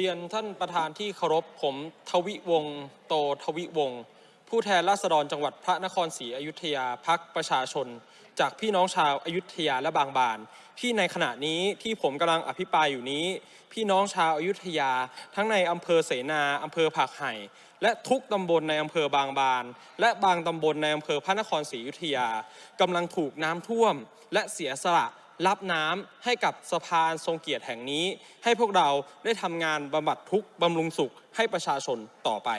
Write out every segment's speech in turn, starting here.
เรียนท่านประธานที่เคารพผมทวิวงศ์โตทวิวงศ์ผู้แทนราษฎรจังหวัดพระนครศรีอยุธยาพักประชาชน จากพี่น้องชาวอายุทยาและบางบานที่ในขณะนี้ที่ผมกำลังอภิปรายอยู่นี้ พี่น้องชาวอายุทยา ทั้งในอำเภอเสนาอำเภอผักไห่ และทุกตำบลในอำเภอบางบาน และบางตำบลในอำเภอพระนครศรีอยุธยากำลังถูกน้ำท่วม และเสียสละ รับน้ำให้กับสะพานทรงเกียรติแห่งนี้ ให้พวกเราได้ทำงานบำบัดทุกข์บำรุงสุขให้ประชาชนต่อไป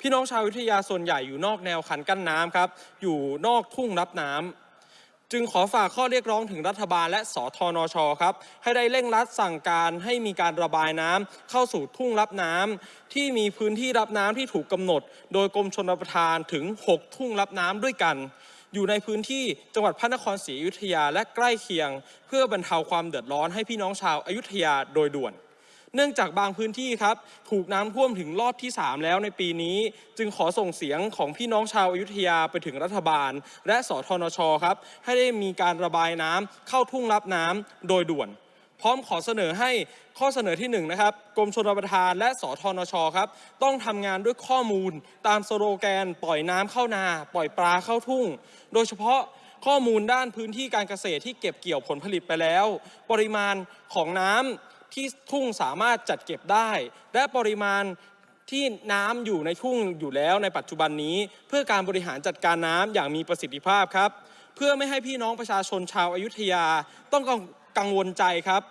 พี่น้องชาวอยุธยาส่วนใหญ่อยู่นอกแนวคันกั้นน้ำครับ อยู่นอกทุ่งรับน้ำจึงขอฝากข้อเรียกร้องถึงรัฐบาลและสทนชครับ ให้ได้เร่งรัดสั่งการให้มีการระบายน้ำเข้าสู่ทุ่งรับน้ำที่มีพื้นที่รับน้ำที่ถูกกำหนด โดยกรมชนประทานถึง 6 ทุ่งรับน้ำด้วยกัน อยู่ในพื้นที่จังหวัดพระนครศรีอยุธยาและใกล้เคียง เพื่อบรรเทาความเดือดร้อนให้พี่น้องชาวอายุธยาโดยด่วน เนื่องจากบางพื้นที่ครับถูกน้ำท่วมถึงรอบที่ 3 แล้วในปีนี้ จึงขอส่งเสียงของพี่น้องชาวอายุธยาไปถึงรัฐบาล และสทนชครับให้ได้มีการระบายน้ำเข้าทุ่งรับน้ำโดยด่วน พร้อมขอเสนอให้ข้อเสนอที่1นงนะครับกรมชลประทานและสทนชครับต้องทำงานด้วยข้อมูล ตามสโลแกน ปล่อยน้ำเข้านา ปล่อยปลาเข้าทุ่ง โดยเฉพาะข้อมูลด้านพื้นที่การเกษตรที่เก็บเกี่ยวผลผลิตไปแล้ว ปริมาณของน้ำที่ทุ่งสามารถจัดเก็บได้ และปริมาณที่น้ำอยู่ในทุ่งอยู่แล้วในปัจจุบันนี้ เพื่อการบริหารจัดการน้ำอย่างมีประสิทธิภาพครับ เพื่อไม่ให้พี่น้องประชาชนชาวอายุทยาต้อง กังวลใจครับ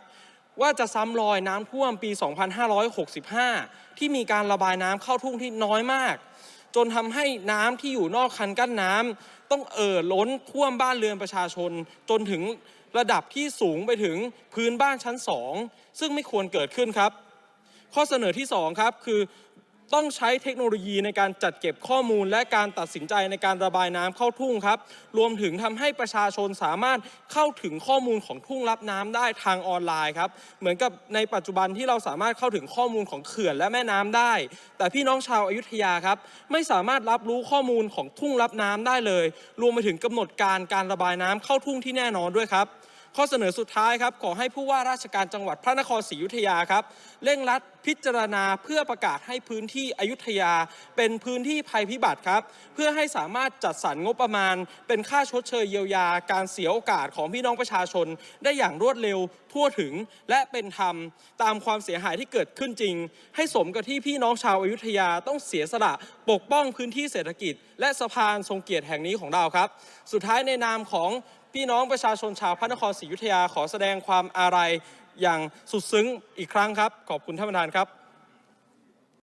ว่าจะซ้ำรอยน้ำท่วมปี 2565 ที่มีการระบายน้ำเข้าทุ่งที่น้อยมาก จนทำให้น้ำที่อยู่นอกคันกั้นน้ำต้องเอ่อล้นท่วมบ้านเรือนประชาชน จนถึงระดับที่สูงไปถึงพื้นบ้านชั้น2ซึ่งไม่ควรเกิดขึ้นครับ ข้อเสนอที่2ครับคือ ต้องใช้เทคโนโลยีในการจัดเก็บข้อมูล และการตัดสินใจในการระบายน้ำเข้าทุ่งครับ รวมถึงทำให้ประชาชนสามารถเข้าถึงข้อมูลของทุ่งรับน้ำได้ทางออนไลน์ครับ เหมือนกับในปัจจุบันที่เราสามารถเข้าถึงข้อมูลของเขื่อนและแม่น้ำได้ แต่พี่น้องชาวอายุทยาครับ ไม่สามารถรับรู้ข้อมูลของทุ่งรับน้ำได้เลย รวมไปถึงกำหนดการการระบายน้ำเข้าทุ่งที่แน่นอนด้วยครับ ข้อเสนอสุดท้ายครับขอให้ผู้ว่าราชการจังหวัดพระนครศรีอยุธยาครับเร่งรัดพิจารณาเพื่อประกาศให้พื้นที่อยุธยา เป็นพื้นที่ภัยพิบัติครับ เพื่อให้สามารถจัดสรรงบประมาณ เป็นค่าชดเชยเยียวยา การเสียโอกาสของพี่น้องประชาชน ได้อย่างรวดเร็วทั่วถึงและเป็นธรรม ตามความเสียหายที่เกิดขึ้นจริง ให้สมกับที่พี่น้องชาวอายุทยาต้องเสียสละปกป้องพื้นที่เศรษฐกิจ และสะพานทรงเกียรติแห่งนี้ของเราครับ สุดท้ายในนามของ พี่น้องประชาชนชาวพระนครศรีอยุธยาขอแสดงความอาลัยอย่างสุดซึ้งอีกครั้งครับ ขอบคุณท่านประธานครับ